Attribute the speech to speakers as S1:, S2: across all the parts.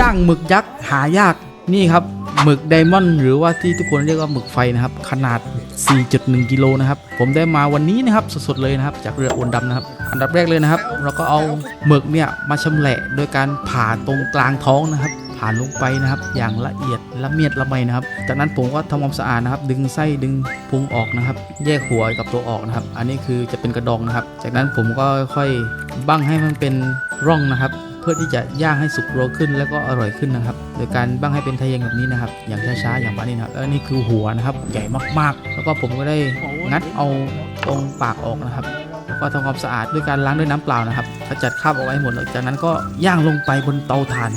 S1: ย่างหมึกยักษ์หายากนี่ครับหมึกไดมอนด์หรือว่าที่ทุกคนเรียกว่าหมึกไฟนะครับ ขนาด 4.1 กิโลนะครับ ผมได้มาวันนี้นะครับสดๆเลยนะครับ จากเรืออวนดำนะครับ อันดับแรกเลยนะครับ เราก็เอาหมึกเนี่ยมาชำแหละโดยการผ่าตรงกลางท้องนะครับ ผ่านลงไปนะครับ อย่างละเอียดละเมียดละไมนะครับ จากนั้นผมก็ทำความสะอาดนะครับ ดึงไส้ดึงพุงออกนะครับ แยกหัวกับตัวออกนะครับ อันนี้คือจะเป็นกระดองนะครับ จากนั้นผมก็ค่อยบั้งให้มันเป็นร่องนะครับ พื่อที่จะย่างให้สุกโรขึ้นแล้วก็อร่อยขึ้นนะครับ โดยการบั้งให้เป็นทะเยงแบบนี้นะครับ อย่างช้าๆอย่างบ้านี้นะครับแล้วนี่คือหัวนะครับใหญ่มากๆ แล้วก็ผมก็ได้งัดเอาตรงปากออกนะครับ ก็ทำความสะอาดด้วยการล้างด้วยน้ำเปล่านะครับขจัดคราบออกให้หมดแล้วจากนั้นก็ย่างลงไปบนเตาถ่าน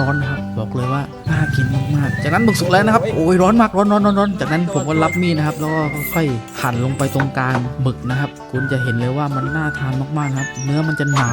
S1: ร้อนๆนะครับบอกเลยว่าน่ากินมากๆจากนั้นหมึกสุกแล้วนะครับโอ้ยร้อนมากร้อนร้อนร้อนจากนั้นผมก็รับมีดนะครับแล้วก็ค่อยๆหั่นลงไปตรงกลางหมึกนะครับ คุณจะเห็นเลยว่ามันน่าทานมากๆนะครับ เนื้อมันจะหนา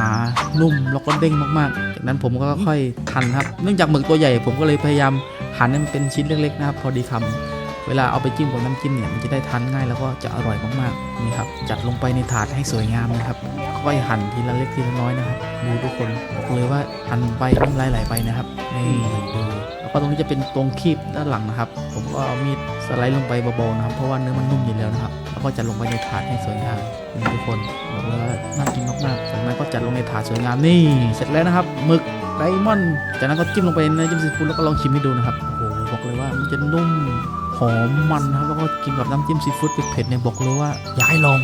S1: นุ่มแล้วก็เด้งมากๆ จากนั้นผมก็ค่อยหั่นครับ เนื่องจากหมึกตัวใหญ่ผมก็เลยพยายามหั่นให้มันเป็นชิ้นเล็กๆนะครับพอดีคำ เวลาเอาไปจิ้มกับน้ำจิ้มเนี่ยมันจะได้ทานง่ายแล้วก็จะอร่อยมากๆนี่ครับจัดลงไปในถาดให้สวยงามนะครับค่อยหั่นทีละเล็กทีละน้อยนะครับดูทุกคนบอกเลยว่าหั่นไปน้ำลายไหลไปนะครับนี่ดูแล้วก็ตรงนี้จะเป็นตรงคีบด้านหลังนะครับ ผมก็เอามีดสไลด์ลงไปเบาๆนะครับเพราะว่าเนื้อมันนุ่มอยู่แล้วนะครับแล้วก็จัดลงไปในถาดให้สวยงามนี่ทุกคนบอกเลยว่าน่ากินมากๆจากนั้นก็จัดลงในถาดสวยงามนี่ เสร็จแล้วนะครับหมึกไดมอนด์จากนั้นก็จิ้มลงไปในน้ำจิ้มซีฟู้ดแล้วก็ลองชิมให้ดูนะครับโอ้โหบอกเลยว่ามันจะนุ่ม หอมมันนะครับแล้วก็กินกับน้ำจิ้มซีฟู้ดเผ็ดๆเนี่ยบอกเลยว่าย้ายลอง